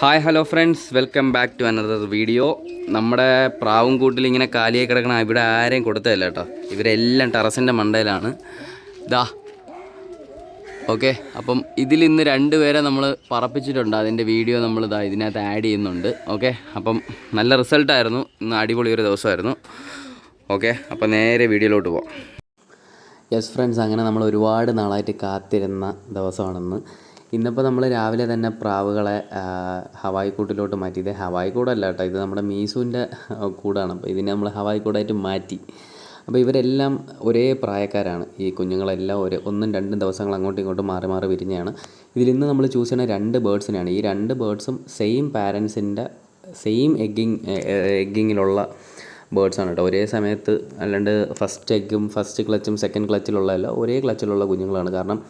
Hi hello friends. Welcome back to another video. നമ്മുടെ പ്രാവും കൂട്ടിൽ ഇങ്ങനെ കാലിയായി കിടക്കണ ഇവിടെ ആരെയും കൊടുത്തതല്ല കേട്ടോ. ഇവരെല്ലാം ടെറസിന്റെ മണ്ടയിലാണ്. ദാ. ഓക്കെ അപ്പം ഇതിൽ ഇന്ന് രണ്ട് പേരെ നമ്മൾ പറപ്പിച്ചിട്ടുണ്ട്. അതിന്റെ വീഡിയോ നമ്മൾ ഇതാ ഇതിനകത്ത് ആഡ് ചെയ്യുന്നുണ്ട്. ഓക്കെ അപ്പം നല്ല റിസൾട്ടായിരുന്നു ഇന്ന് അടിപൊളി ഒരു ദിവസമായിരുന്നു. ഓക്കെ അപ്പം നേരെ വീഡിയോയിലോട്ട് പോവാം. യെസ് ഫ്രണ്ട്സ് അങ്ങനെ നമ്മൾ ഒരുപാട് നാളായിട്ട് കാത്തിരുന്ന ദിവസമാണെന്ന്. ഇന്നിപ്പോൾ നമ്മൾ രാവിലെ തന്നെ പ്രാവുകളെ ഹവായ് കൂട്ടിലോട്ട് മാറ്റി. ഇത് ഹവായി കൂടല്ല കേട്ടോ ഇത് നമ്മുടെ മീസുവിന്റെ കൂടാണ്. അപ്പോൾ ഇതിനെ നമ്മൾ ഹവായ് കൂടായിട്ട് മാറ്റി. അപ്പോൾ ഇവരെല്ലാം ഒരേ പ്രായക്കാരാണ്. ഈ കുഞ്ഞുങ്ങളെല്ലാം ഒരു ഒന്നും രണ്ടും ദിവസങ്ങൾ അങ്ങോട്ടും ഇങ്ങോട്ടും മാറി മാറി വിരിഞ്ഞാണ്. ഇതിൽ ഇന്ന് നമ്മൾ ചൂസ് ചെയ്യുന്ന രണ്ട് ബേഡ്സിനെയാണ് ഈ രണ്ട് ബേഡ്സും സെയിം പാരൻസിന്റെ സെയിം എഗ്ഗിങ് എഗ്ഗിങ്ങിലുള്ള ബേർഡ്സ് ആണ് കേട്ടോ. ഒരേ സമയത്ത് അല്ലാണ്ട് ഫസ്റ്റ് എഗ്ഗും ഫസ്റ്റ് ക്ലച്ചും സെക്കൻഡ് ക്ലച്ചിലുള്ളതല്ല ഒരേ ക്ലച്ചിലുള്ള കുഞ്ഞുങ്ങളാണ്. കാരണം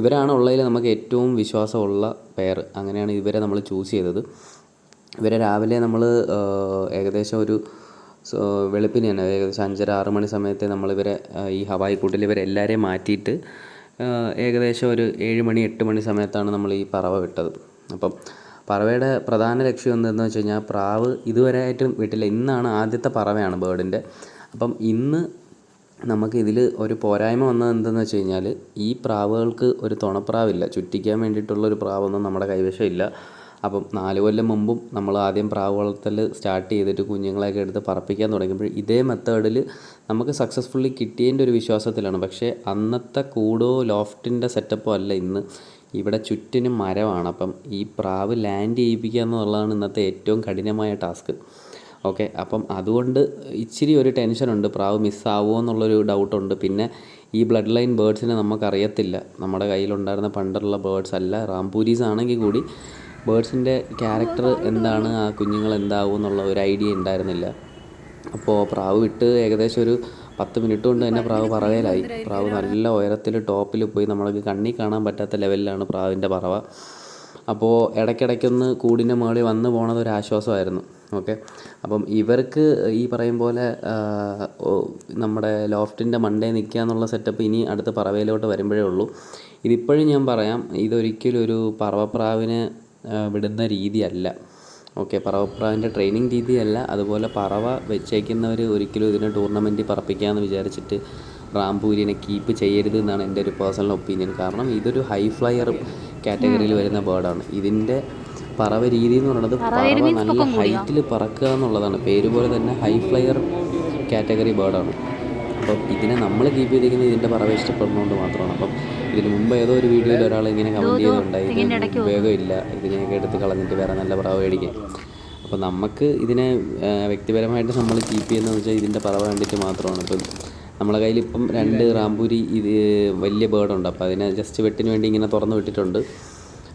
ഇവരാണ് ഉള്ളതിൽ നമുക്ക് ഏറ്റവും വിശ്വാസമുള്ള പെയർ അങ്ങനെയാണ് ഇവരെ നമ്മൾ ചൂസ് ചെയ്തത്. ഇവരെ രാവിലെ നമ്മൾ ഏകദേശം ഒരു വെളുപ്പിന് തന്നെ ഏകദേശം അഞ്ചര ആറ് മണി സമയത്തെ നമ്മളിവരെ ഈ ഹവായി കൂട്ടിൽ ഇവരെ എല്ലാവരെയും മാറ്റിയിട്ട് ഏകദേശം ഒരു ഏഴ് മണി എട്ട് മണി സമയത്താണ് നമ്മൾ ഈ പറവ വിട്ടത്. അപ്പം പറവയുടെ പ്രധാന ലക്ഷ്യം എന്തെന്ന് വെച്ച് കഴിഞ്ഞാൽ പ്രാവ് ഇതുവരെ ആയിട്ടും വിട്ടില്ല. ഇന്നാണ് ആദ്യത്തെ പറവയാണ് ബേർഡിന്റെ. അപ്പം ഇന്ന് നമുക്ക് ഇതിൽ ഒരു പോരായ്മ വന്നത് എന്തെന്ന് വെച്ച് കഴിഞ്ഞാൽ ഈ പ്രാവുകൾക്ക് ഒരു തുണപ്രാവില്ല. ചുറ്റിക്കാൻ വേണ്ടിയിട്ടുള്ള ഒരു പ്രാവൊന്നും നമ്മുടെ കൈവശം ഇല്ല അപ്പം നാല് കൊല്ലം മുമ്പും നമ്മൾ ആദ്യം പ്രാവ് വളർത്തൽ സ്റ്റാർട്ട് ചെയ്തിട്ട് കുഞ്ഞുങ്ങളെയൊക്കെ എടുത്ത് പറപ്പിക്കാൻ തുടങ്ങിയപ്പോൾ ഇതേ മെത്തേഡിൽ നമുക്ക് സക്സസ്ഫുള്ളി കിട്ടിയതിന്റെ ഒരു വിശ്വാസത്തിലാണ്. പക്ഷേ അന്നത്തെ കൂടോ ലോഫ്റ്റിന്റെ സെറ്റപ്പോ അല്ല ഇന്ന്. ഇവിടെ ചുറ്റിനും മരമാണ്. അപ്പം ഈ പ്രാവ് ലാൻഡ് ചെയ്യിപ്പിക്കുക എന്നുള്ളതാണ് ഇന്നത്തെ ഏറ്റവും കഠിനമായ ടാസ്ക് ഓക്കെ അപ്പം അതുകൊണ്ട് ഇച്ചിരി ഒരു ടെൻഷനുണ്ട് പ്രാവ് മിസ്സാവുമോ എന്നുള്ളൊരു ഡൗട്ടുണ്ട് പിന്നെ ഈ ബ്ലഡ് ലൈൻ ബേർഡ്സിനെ നമുക്കറിയത്തില്ല. നമ്മുടെ കയ്യിലുണ്ടായിരുന്ന പണ്ടുള്ള ബേർഡ്സ് അല്ല. റാംപൂരീസ് ആണെങ്കിൽ കൂടി ബേർഡ്സിന്റെ ക്യാരക്ടർ എന്താണ്? ആ കുഞ്ഞുങ്ങൾ എന്താവും എന്നുള്ള ഒരു ഐഡിയ ഉണ്ടായിരുന്നില്ല. അപ്പോൾ പ്രാവ് വിട്ട് ഏകദേശം ഒരു പത്ത് മിനിറ്റ് കൊണ്ട് തന്നെ പ്രാവ് പറവയിലായി പ്രാവ് നല്ല ഉയരത്തിൽ ടോപ്പിൽ പോയി നമ്മൾക്ക് കണ്ണി കാണാൻ പറ്റാത്ത ലെവലിലാണ് പ്രാവിന്റെ പറവ. അപ്പോൾ ഇടയ്ക്കിടയ്ക്കൊന്ന് കൂടിന്റെ മുകളിൽ വന്ന് പോണത് ഒരു ആശ്വാസമായിരുന്നു. ഓക്കെ? അപ്പം ഇവർക്ക് ഈ പറയും പോലെ നമ്മുടെ ലോഫ്റ്റിന്റെ മണ്ടേ നിൽക്കുക എന്നുള്ള സെറ്റപ്പ് ഇനി അടുത്ത പറവയിലോട്ട് വരുമ്പോഴേ ഉള്ളൂ. ഇതിപ്പോഴും ഞാൻ പറയാം ഇതൊരിക്കലും ഒരു പറവപ്രാവിനെ വിടുന്ന രീതിയല്ല. ഓക്കെ പറവപ്രാവിന്റെ ട്രെയിനിങ് രീതിയല്ല. അതുപോലെ പറവ വെച്ചേക്കുന്നവർ ഒരിക്കലും ഇതിനെ ടൂർണമെന്റിൽ പറപ്പിക്കാമെന്ന് വിചാരിച്ചിട്ട് റാംപൂരിനെ കീപ്പ് ചെയ്യരുത് എന്നാണ് എന്റെ ഒരു പേഴ്സണൽ ഒപ്പീനിയൻ കാരണം ഇതൊരു ഹൈ ഫ്ലയർ കാറ്റഗറിയിൽ വരുന്ന ബേർഡാണ് ഇതിന്റെ പറവ രീതി എന്ന് പറയുന്നത് പറവ നല്ല ഹൈറ്റിൽ പറക്കുക എന്നുള്ളതാണ്. പേര് പോലെ തന്നെ ഹൈ ഫ്ലയർ കാറ്റഗറി ബേർഡാണ് അപ്പം ഇതിനെ നമ്മൾ കീപ്പ് ചെയ്തിരിക്കുന്നത് ഇതിന്റെ പറവ ഇഷ്ടപ്പെടുന്നതുകൊണ്ട് മാത്രമാണ്. അപ്പം ഇതിന് മുമ്പ് ഏതോ ഒരു വീഡിയോയിൽ ഒരാൾ ഇങ്ങനെ കമന്റ് ചെയ്തിട്ടുണ്ടായി. ഇതിന് ഉപയോഗമില്ല. ഇതിനെയൊക്കെ എടുത്ത് കളഞ്ഞിട്ട് വേറെ നല്ല പറവ മേടിക്കാൻ. അപ്പോൾ നമുക്ക് ഇതിനെ വ്യക്തിപരമായിട്ട് നമ്മൾ കീപ്പ് ചെയ്യുന്നതെന്ന് വെച്ചാൽ ഇതിന്റെ പറവ കണ്ടിട്ട് മാത്രമാണ്. ഇപ്പം നമ്മളെ കയ്യിൽ ഇപ്പം രണ്ട് റാംപൂരി ഇത് വലിയ ബേർഡുണ്ട് അപ്പോൾ അതിനെ ജസ്റ്റ് വെട്ടിന് വേണ്ടി ഇങ്ങനെ തുറന്ന് വിട്ടിട്ടുണ്ട്.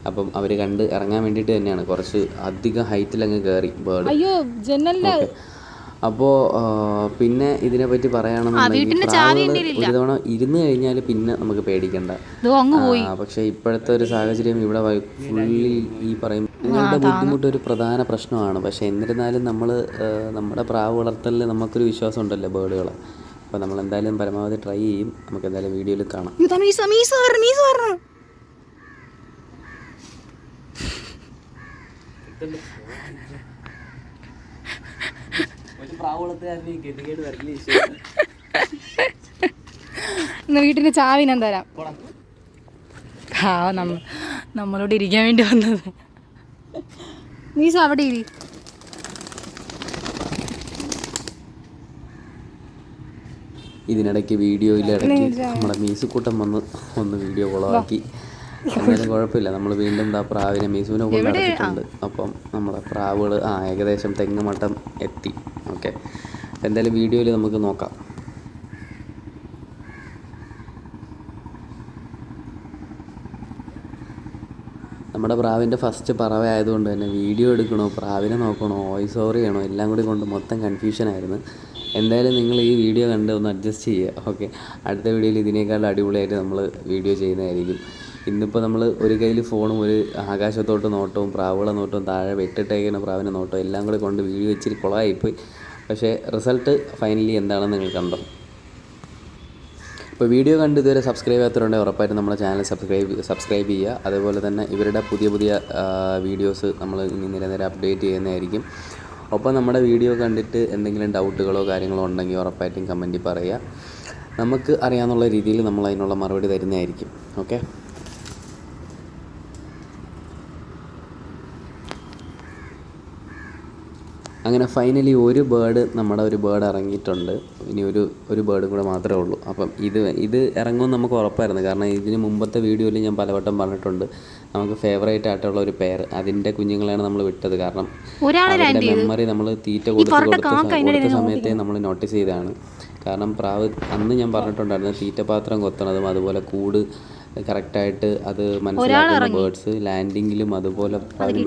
അപ്പം അവർ കണ്ട് ഇറങ്ങാൻ വേണ്ടിയിട്ട് തന്നെയാണ്. കുറച്ച് അധികം ഹൈറ്റിൽ അങ്ങ് കയറി ബേർഡ് അയ്യോ ജനലിന്റെ അപ്പോൾ പിന്നെ ഇതിനെപ്പറ്റി പറയുകയാണെന്നുണ്ടെങ്കിൽ പ്രാവുകൾ ഒരു തവണ ഇരുന്ന് കഴിഞ്ഞാൽ പിന്നെ നമുക്ക് പേടിക്കണ്ട. പക്ഷെ അങ്ങ് ആ, പക്ഷേ ഇപ്പോഴത്തെ ഒരു സാഹചര്യം ഇവിടെ ഫുള്ളി ഈ പറയും നിങ്ങളുടെ ബുദ്ധിമുട്ട് ഒരു പ്രധാന പ്രശ്നമാണ്. പക്ഷേ എന്നിരുന്നാലും നമ്മൾ നമ്മുടെ പ്രാവ് വളർത്തലിൽ നമുക്കൊരു വിശ്വാസം ഉണ്ടല്ലോ ബേർഡുകളെ അപ്പോൾ നമ്മൾ എന്തായാലും പരമാവധി ട്രൈ ചെയ്യും. നമുക്ക് എന്തായാലും വീഡിയോയിൽ കാണാം. ഇന്ന് വീട്ടിന്റെ ചാവി ഞാൻ തരാം? ആ നമ്മ നമ്മളോട് ഇരിക്കാൻ വേണ്ടി വന്നത്. മീസ അവിടെ ഇരി. ഇതിനിടയ്ക്ക് വീഡിയോയിൽ ഇടയ്ക്ക് നമ്മുടെ മീസുക്കൂട്ടം വന്ന് ഒന്ന് വീഡിയോ കുളമാക്കി എന്നാലും കുഴപ്പമില്ല. നമ്മൾ വീണ്ടും ദാ പ്രാവിനെ മീസുവിനെ കൊണ്ട് അടച്ചിട്ടുണ്ട് അപ്പം നമ്മുടെ പ്രാവുകൾ ആ ഏകദേശം തെങ്ങ് മട്ടം എത്തി. ഓക്കെ. എന്തായാലും വീഡിയോയിൽ നമുക്ക് നോക്കാം. നമ്മുടെ പ്രാവിന്റെ ഫസ്റ്റ് പറവ ആയതുകൊണ്ട് തന്നെ വീഡിയോ എടുക്കണോ പ്രാവിനെ നോക്കണോ വോയിസ് ഓവർ ചെയ്യണോ എല്ലാം കൂടി കൊണ്ട് മൊത്തം കൺഫ്യൂഷനായിരുന്നു എന്തായാലും നിങ്ങൾ ഈ വീഡിയോ കണ്ട് ഒന്ന് അഡ്ജസ്റ്റ് ചെയ്യുക. ഓക്കെ. അടുത്ത വീഡിയോയിൽ ഇതിനേക്കാൾ അടിപൊളിയായിട്ട് നമ്മൾ വീഡിയോ ചെയ്യുന്നതായിരിക്കും. ഇന്നിപ്പോൾ നമ്മൾ ഒരു കയ്യിൽ ഫോണും ഒരു ആകാശത്തോട്ട് നോട്ടവും പ്രാവുകളെ നോട്ടവും താഴെ വെട്ടിട്ടേക്കുന്ന പ്രാവിനെ നോട്ടവും എല്ലാം കൂടി കൊണ്ട് വീഡിയോ ഇച്ചിരി കുളമായിപ്പോയി പക്ഷേ റിസൾട്ട് ഫൈനലി എന്താണെന്ന് നിങ്ങൾ കണ്ടോ? ഇപ്പോൾ വീഡിയോ കണ്ട് ഇതുവരെ സബ്സ്ക്രൈബ് ചെയ്യാത്തവരുണ്ടെങ്കിൽ ഉറപ്പായിട്ടും നമ്മുടെ ചാനൽ സബ്സ്ക്രൈബ് സബ്സ്ക്രൈബ് ചെയ്യുക. അതേപോലെ തന്നെ ഇവരുടെ പുതിയ പുതിയ വീഡിയോസ് നമ്മൾ ഇനി നിരന്തരം അപ്ഡേറ്റ് ചെയ്യുന്നതായിരിക്കും. ഒപ്പം നമ്മുടെ വീഡിയോ കണ്ടിട്ട് എന്തെങ്കിലും ഡൗട്ടുകളോ കാര്യങ്ങളോ ഉണ്ടെങ്കിൽ ഉറപ്പായിട്ടും കമന്റിൽ പറയുക. നമുക്ക് അറിയാവുന്ന രീതിയിൽ നമ്മൾ അതിനുള്ള മറുപടി തരുന്നതായിരിക്കും. ഓക്കെ? അങ്ങനെ ഫൈനലി ഒരു ബേർഡ് നമ്മുടെ ഒരു ബേർഡ് ഇറങ്ങിയിട്ടുണ്ട്. ഇനി ഒരു ഒരു ബേർഡും കൂടെ മാത്രമേ ഉള്ളൂ. അപ്പം ഇത് ഇത് ഇറങ്ങുമെന്ന് നമുക്ക് ഉറപ്പായിരുന്നു. കാരണം ഇതിന് മുമ്പത്തെ വീഡിയോയിൽ ഞാൻ പലവട്ടം പറഞ്ഞിട്ടുണ്ട്. നമുക്ക് ഫേവറേറ്റ് ആയിട്ടുള്ള ഒരു പെയർ അതിന്റെ കുഞ്ഞുങ്ങളെയാണ് നമ്മൾ വിട്ടത്. കാരണം അവരുടെ മെമ്മറി നമ്മൾ തീറ്റ കൊടുത്ത് കൊടുത്ത കൊടുത്ത സമയത്തെ നമ്മൾ നോട്ടീസ് ചെയ്തതാണ്. കാരണം പ്രാവ് അന്ന് ഞാൻ പറഞ്ഞിട്ടുണ്ടായിരുന്നു തീറ്റപാത്രം കൊത്തണതും അതുപോലെ കൂട് കറക്റ്റായിട്ട് അത് മനസ്സിലാക്കുന്ന ബേർഡ്സ് ലാൻഡിങ്ങിലും അതുപോലെ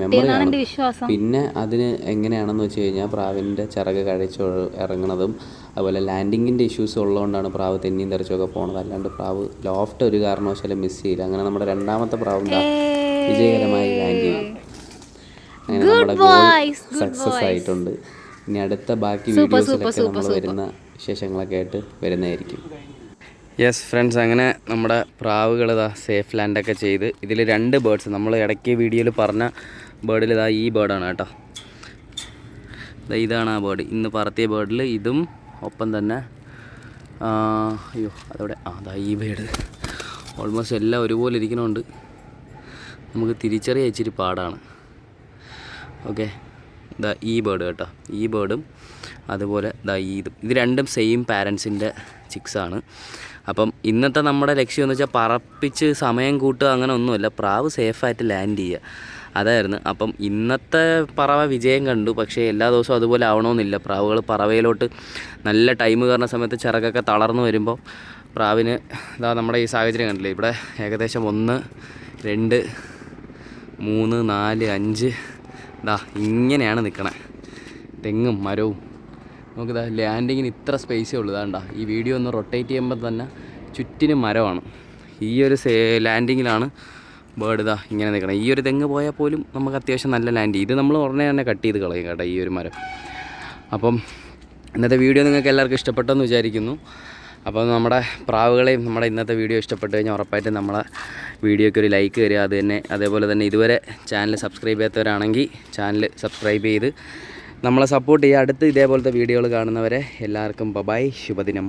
മെമ്മറി ആണ് പിന്നെ അതിന് എങ്ങനെയാണെന്ന് വെച്ച് കഴിഞ്ഞാൽ പ്രാവിന്റെ ചിറക് കഴിച്ച് ഇറങ്ങണതും അതുപോലെ ലാൻഡിങ്ങിന്റെ ഇഷ്യൂസ് ഉള്ളതുകൊണ്ടാണ് പ്രാവ് തെന്നിയും തെറിച്ചൊക്കെ പോണത്. അല്ലാണ്ട് പ്രാവ് ലോഫ്റ്റ് ഒരു കാരണവശാലും മിസ് ചെയ്യില്ല. അങ്ങനെ നമ്മുടെ രണ്ടാമത്തെ പ്രാവ് വിജയകരമായി ലാൻഡ് ചെയ്തു. അങ്ങനെ നമ്മുടെ ഗോൾ സക്സസ് ആയിട്ടുണ്ട്. ഇനി അടുത്ത ബാക്കി വീഡിയോസിലൊക്കെ നമ്മൾ വരുന്ന വിശേഷങ്ങളൊക്കെ ആയിട്ട് വരുന്നതായിരിക്കും. യെസ് ഫ്രണ്ട്സ് അങ്ങനെ നമ്മുടെ പ്രാവുകൾ ഇതാ സേഫ് ലാൻഡൊക്കെ ചെയ്ത് ഇതിൽ രണ്ട് ബേർഡ്സ് നമ്മൾ ഇടയ്ക്ക് വീഡിയോയിൽ പറഞ്ഞ ബേർഡിൽ ഇതാ ഈ ബേർഡാണ് കേട്ടോ. ഇതാണ് ആ ബേർഡ് ഇന്ന് പറത്തിയ ബേർഡിൽ ഇതും ഒപ്പം തന്നെ അയ്യോ അതവിടെ ആ അതാ ഈ ബേർഡ് ഓൾമോസ്റ്റ് എല്ലാം ഒരുപോലെ ഇരിക്കണമുണ്ട് നമുക്ക് തിരിച്ചറിയ ഇച്ചിരി പാടാണ്. ഓക്കെ ദാ ഈ ബേർഡ് കേട്ടോ. ഈ ബേർഡും അതുപോലെ ദാ ഈ ഇതും. ഇത് രണ്ടും സെയിം പാരൻസിന്റെ ചിക്സാണ് അപ്പം ഇന്നത്തെ നമ്മുടെ ലക്ഷ്യം എന്ന് വെച്ചാൽ പറപ്പിച്ച് സമയം കൂട്ടുക അങ്ങനെ ഒന്നുമില്ല. പ്രാവ് സേഫായിട്ട് ലാൻഡ് ചെയ്യുക. അതായിരുന്നു. അപ്പം ഇന്നത്തെ പറവ വിജയം കണ്ടു. പക്ഷേ എല്ലാ ദിവസവും അതുപോലെ ആവണമെന്നില്ല. പ്രാവുകൾ പറവയിലോട്ട് നല്ല ടൈം കയറുന്ന സമയത്ത് ചിറകൊക്കെ തളർന്നു വരുമ്പോൾ പ്രാവിന് ഇതാ നമ്മുടെ ഈ സാഹചര്യം കണ്ടില്ലേ? ഇവിടെ ഏകദേശം ഒന്ന് രണ്ട് മൂന്ന് നാല് അഞ്ച്. ഇതാ ഇങ്ങനെയാണ് നിൽക്കണേ തെങ്ങും മരവും. നമുക്കിതാ ലാൻഡിങ്ങിന് ഇത്ര സ്പേസേ ഉള്ളൂ. ഇതാണ്ടാ ഈ വീഡിയോ ഒന്ന് റൊട്ടേറ്റ് ചെയ്യുമ്പോൾ തന്നെ ചുറ്റിന് മരമാണ്. ഈ ഒരു സേ ലാൻഡിങ്ങിലാണ് ബേർഡ് ഇതാ ഇങ്ങനെ നിൽക്കണം ഈ ഒരു തെങ്ങ് പോയാൽ പോലും നമുക്ക് അത്യാവശ്യം നല്ല ലാൻഡ് ഇത് നമ്മൾ ഉടനെ തന്നെ കട്ട് ചെയ്ത് കളയും കേട്ടോ ഈ ഒരു മരം. അപ്പം ഇന്നത്തെ വീഡിയോ നിങ്ങൾക്ക് എല്ലാവർക്കും ഇഷ്ടപ്പെട്ടെന്ന് വിചാരിക്കുന്നു. അപ്പോൾ നമ്മുടെ പ്രാവുകളെയും നമ്മുടെ ഇന്നത്തെ വീഡിയോ ഇഷ്ടപ്പെട്ട് കഴിഞ്ഞാൽ ഉറപ്പായിട്ടും നമ്മളെ വീഡിയോയ്ക്ക് ഒരു ലൈക്ക് തരിക അത് തന്നെ അതേപോലെ തന്നെ ഇതുവരെ ചാനൽ സബ്സ്ക്രൈബ് ചെയ്യാത്തവരാണെങ്കിൽ ചാനൽ സബ്സ്ക്രൈബ് ചെയ്ത് നമ്മളെ സപ്പോർട്ട് ചെയ്യുക അടുത്ത് ഇതേപോലത്തെ വീഡിയോകൾ കാണുന്നവരെ എല്ലാവർക്കും ബബായ് ശുഭദിനം.